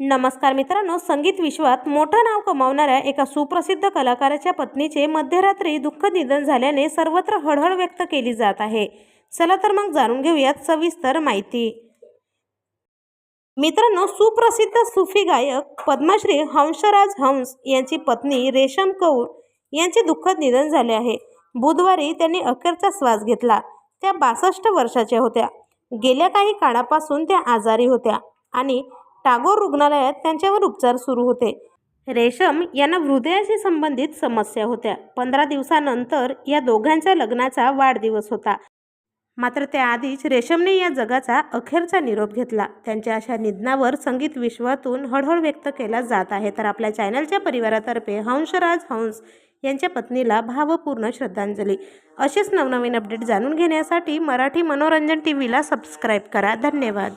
नमस्कार मित्रांनो संगीत विश्वात मोठं नाव कमावणाऱ्या एका सुप्रसिद्ध कलाकाराच्या पत्नीचे मध्यरात्री दुःखद निधन झाल्याने सर्वत्र हळहळ व्यक्त केली जात आहे. चला तर मग जाणून घेऊयात सविस्तर माहिती. मित्रांनो सुप्रसिद्ध सुफी गायक पद्मश्री हंसराज हंस यांची पत्नी रेशम कौर यांचे दुःखद निधन झाले आहे. बुधवारी त्यांनी अखेरचा श्वास घेतला. त्या बासष्ट वर्षाच्या होत्या. गेल्या काही काळापासून त्या आजारी होत्या आणि टागोर रुग्णालयात त्यांच्यावर उपचार सुरू होते. रेशम यांना हृदयाशी संबंधित समस्या होत्या. पंधरा दिवसानंतर या दोघांच्या लग्नाचा वाढदिवस होता. मात्र त्याआधीच रेशमने या जगाचा अखेरचा निरोप घेतला. त्यांच्या अशा निधनावर संगीत विश्वातून हळहळ व्यक्त केला जात आहे. तर आपल्या चॅनलच्या परिवारातर्फे हंसराज हंस यांच्या पत्नीला भावपूर्ण श्रद्धांजली. असेच नवनवीन अपडेट जाणून घेण्यासाठी मराठी मनोरंजन टी व्हीला सबस्क्राईब करा. धन्यवाद.